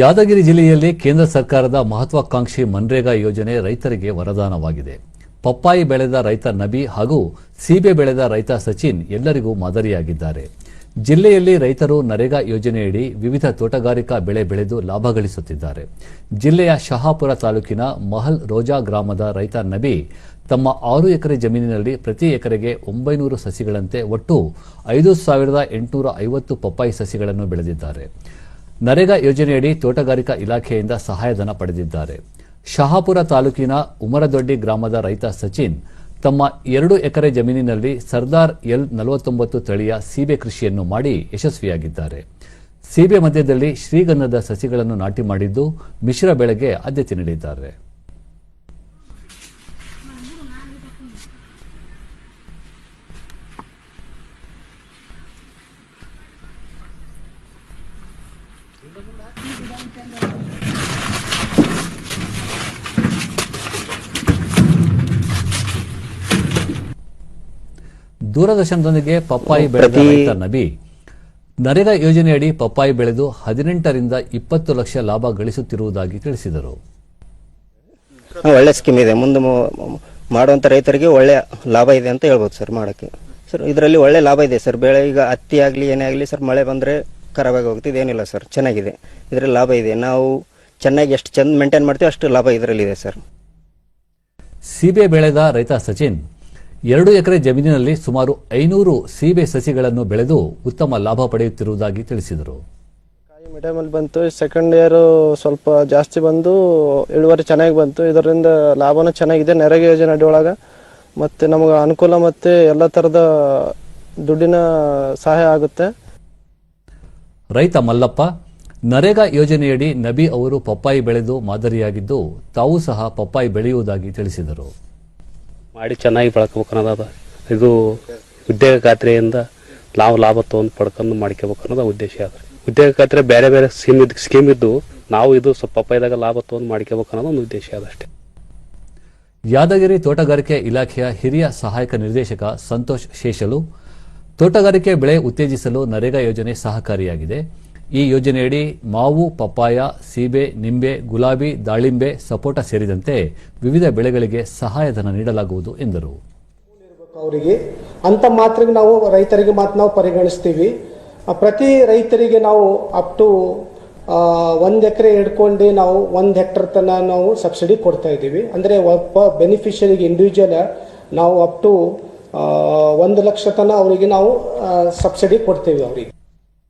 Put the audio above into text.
ಯಾದಗಿರಿ ಜಿಲ್ಲೆಯಲ್ಲಿ ಕೇಂದ್ರ ಸರ್ಕಾರದ ಮಹತ್ವಾಕಾಂಕ್ಷಿ ಮನ್ರೇಗಾ ಯೋಜನೆ ರೈತರಿಗೆ ವರದಾನವಾಗಿದೆ. ಪಪ್ಪಾಯಿ ಬೆಳೆದ ರೈತ ನಬಿ ಹಾಗೂ ಸೀಬೆ ಬೆಳೆದ ರೈತ ಸಚಿನ್ ಎಲ್ಲರಿಗೂ ಮಾದರಿಯಾಗಿದ್ದಾರೆ. ಜಿಲ್ಲೆಯಲ್ಲಿ ರೈತರು ನರೇಗಾ ಯೋಜನೆಯಡಿ ವಿವಿಧ ತೋಟಗಾರಿಕಾ ಬೆಳೆ ಬೆಳೆದು ಲಾಭ ಗಳಿಸುತ್ತಿದ್ದಾರೆ. ಜಿಲ್ಲೆಯ ಶಹಾಪುರ ತಾಲೂಕಿನ ಮಹಲ್ ರೋಜಾ ಗ್ರಾಮದ ರೈತ ನಬಿ ತಮ್ಮ ಆರು ಎಕರೆ ಜಮೀನಿನಲ್ಲಿ ಪ್ರತಿ ಎಕರೆಗೆ ಒಂಬೈನೂರು ಸಸಿಗಳಂತೆ ಒಟ್ಟು ಐದು ಸಾವಿರದ ಎಂಟುನೂರ ಐವತ್ತು ಪಪ್ಪಾಯಿ ಸಸಿಗಳನ್ನು ಬೆಳೆದಿದ್ದಾರೆ. ನರೇಗಾ ಯೋಜನೆಯಡಿ ತೋಟಗಾರಿಕಾ ಇಲಾಖೆಯಿಂದ ಸಹಾಯಧನ ಪಡೆದಿದ್ದಾರೆ. ಶಹಾಪುರ ತಾಲೂಕಿನ ಉಮರದೊಡ್ಡಿ ಗ್ರಾಮದ ರೈತ ಸಚಿನ್ ತಮ್ಮ ಎರಡು ಎಕರೆ ಜಮೀನಿನಲ್ಲಿ ಸರ್ದಾರ್ ಎಲ್ ನಲವತ್ತೊಂಬತ್ತು ತಳಿಯ ಸೀಬೆ ಕೃಷಿಯನ್ನು ಮಾಡಿ ಯಶಸ್ವಿಯಾಗಿದ್ದಾರೆ. ಸೀಬೆ ಮಧ್ಯದಲ್ಲಿ ಶ್ರೀಗಂಧದ ಸಸಿಗಳನ್ನು ನಾಟಿ ಮಾಡಿದ್ದು ಮಿಶ್ರ ಬೆಳೆಗೆ ಆದ್ಯತೆ ನೀಡಿದ್ದಾರೆ. ದೂರದರ್ಶನದೊಂದಿಗೆ ಪಪ್ಪಾಯಿ ಬೆಳೆದ ರೈತ ನಬಿ. ನರೇಗಾ ಯೋಜನೆಯಡಿ ಪಪ್ಪಾಯಿ ಬೆಳೆದು ಹದಿನೆಂಟರಿಂದ ಇಪ್ಪತ್ತು ಲಕ್ಷ ಲಾಭ ಗಳಿಸುತ್ತಿರುವುದಾಗಿ ತಿಳಿಸಿದರು. ಒಳ್ಳೆ ಸ್ಕೀಮ್ ಇದೆ. ಮುಂದೆ ಮಾಡುವಂತ ಮಾಡುವಂಥ ರೈತರಿಗೆ ಒಳ್ಳೆ ಲಾಭ ಇದೆ ಅಂತ ಹೇಳ್ಬೋದು ಸರ್ ಮಾಡಕ್ಕೆ. ಸರ್ ಇದರಲ್ಲಿ ಒಳ್ಳೆ ಲಾಭ ಇದೆ ಸರ್. ಬೆಳೆ ಈಗ ಹತ್ತಿ ಆಗಲಿ ಏನೇ ಆಗಲಿ ಸರ್ ಮಳೆ ಬಂದರೆ ಖರಾಬಾಗಿ ಹೋಗುತ್ತೆ. ಇದೇನಿಲ್ಲ ಸರ್. ಚೆನ್ನಾಗಿದೆ. ಇದರಲ್ಲಿ ಲಾಭ ಇದೆ. ನಾವು ಚೆನ್ನಾಗಿ ಎಷ್ಟು ಚೆಂದ ಮೇಂಟೈನ್ ಮಾಡ್ತೀವಿ ಅಷ್ಟು ಲಾಭ ಇದರಲ್ಲಿದೆ ಸರ್. ಸೀಬೆ ಬೆಳೆದ ರೈತ ಸಚಿನ್ ಎರಡು ಎಕರೆ ಜಮೀನಿನಲ್ಲಿ ಸುಮಾರು ಐನೂರು ಸೀಬೆ ಸಸಿಗಳನ್ನು ಬೆಳೆದು ಉತ್ತಮ ಲಾಭ ಪಡೆಯುತ್ತಿರುವುದಾಗಿ ತಿಳಿಸಿದರು. ಕಾಯಿ ಬಂತು. ಸೆಕೆಂಡ್ ಇಯರ್ ಸ್ವಲ್ಪ ಜಾಸ್ತಿ ಬಂದು ಇಳುವರಿ ಚೆನ್ನಾಗಿ ಬಂತು. ಇದರಿಂದ ಲಾಭನೂ ಚೆನ್ನಾಗಿದೆ. ನೆರೆಗೆ ಯೋಜನೆ ಅಡಿಯೊಳಗ ಮತ್ತೆ ನಮಗೆ ಅನುಕೂಲ ಮತ್ತೆ ಎಲ್ಲ ತರದ ದುಡ್ಡಿನ ಸಹಾಯ ಆಗುತ್ತೆ. ರೈತ ಮಲ್ಲಪ್ಪ ನರೇಗಾ ಯೋಜನೆಯಡಿ ನಬಿ ಅವರು ಪಪ್ಪಾಯಿ ಬೆಳೆದು ಮಾದರಿಯಾಗಿದ್ದು ತಾವು ಸಹ ಪಪ್ಪಾಯಿ ಬೆಳೆಯುವುದಾಗಿ ತಿಳಿಸಿದರು. ಮಾಡಿ ಚೆನ್ನಾಗಿ ಬೆಳ್ಕೋಬೇಕು ಅನ್ನೋದಾದ ಇದು ಉದ್ಯೋಗ ಖಾತ್ರಿಯಿಂದ ನಾವು ಲಾಭ ತೊಗೊಂಡು ಪಡ್ಕೊಂಡು ಮಾಡ್ಕೋಬೇಕು ಅನ್ನೋದು ಉದ್ದೇಶ ಅದ. ಉದ್ಯೋಗ ಖಾತ್ರಿ ಬೇರೆ ಬೇರೆ ಸ್ಕೀಮ್ ಇದ್ ಸ್ಕೀಮ್ ಇದ್ದು ನಾವು ಇದು ಸ್ವಲ್ಪ ಪಪ್ಪಾಯಿದಾಗ ಲಾಭ ತೊಗೊಂಡು ಮಾಡ್ಕೋಬೇಕು ಅನ್ನೋದು ಒಂದು ಉದ್ದೇಶ ಅದಷ್ಟೇ ಯಾದಗಿರಿ ತೋಟಗಾರಿಕೆ ಇಲಾಖೆಯ ಹಿರಿಯ ಸಹಾಯಕ ನಿರ್ದೇಶಕ ಸಂತೋಷ್ ಶೇಷಲು ತೋಟಗಾರಿಕೆ ಬೆಳೆ ಉತ್ತೇಜಿಸಲು ನರೇಗಾ ಯೋಜನೆ ಸಹಕಾರಿಯಾಗಿದೆ. ಈ ಯೋಜನೆಯಡಿ ಮಾವು, ಪಪ್ಪಾಯ, ಸೀಬೆ, ನಿಂಬೆ, ಗುಲಾಬಿ, ದಾಳಿಂಬೆ, ಸಪೋಟ ಸೇರಿದಂತೆ ವಿವಿಧ ಬೆಳೆಗಳಿಗೆ ಸಹಾಯಧನ ನೀಡಲಾಗುವುದು ಎಂದರು. ಅವರಿಗೆ ಅಂತ ಮಾತ್ರ ನಾವು ರೈತರಿಗೆ ಮಾತ್ರ ನಾವು ಪರಿಗಣಿಸ್ತೀವಿ. ಪ್ರತಿ ರೈತರಿಗೆ ನಾವು ಅಪ್ ಟು ಒಂದು ಎಕರೆ ಹಿಡ್ಕೊಂಡು ನಾವು ಒಂದು ಹೆಕ್ಟರ್ ತನ ನಾವು ಸಬ್ಸಿಡಿ ಕೊಡ್ತಾ ಇದ್ದೀವಿ. ಅಂದರೆ ಒಬ್ಬ ಬೆನಿಫಿಷರಿಗೆ ಇಂಡಿವಿಜುವಲ್ ನಾವು ಅಪ್ ಟು ಒಂದು ಲಕ್ಷ ತನ ಅವರಿಗೆ ನಾವು ಸಬ್ಸಿಡಿ ಕೊಡ್ತೀವಿ ಅವರಿಗೆ.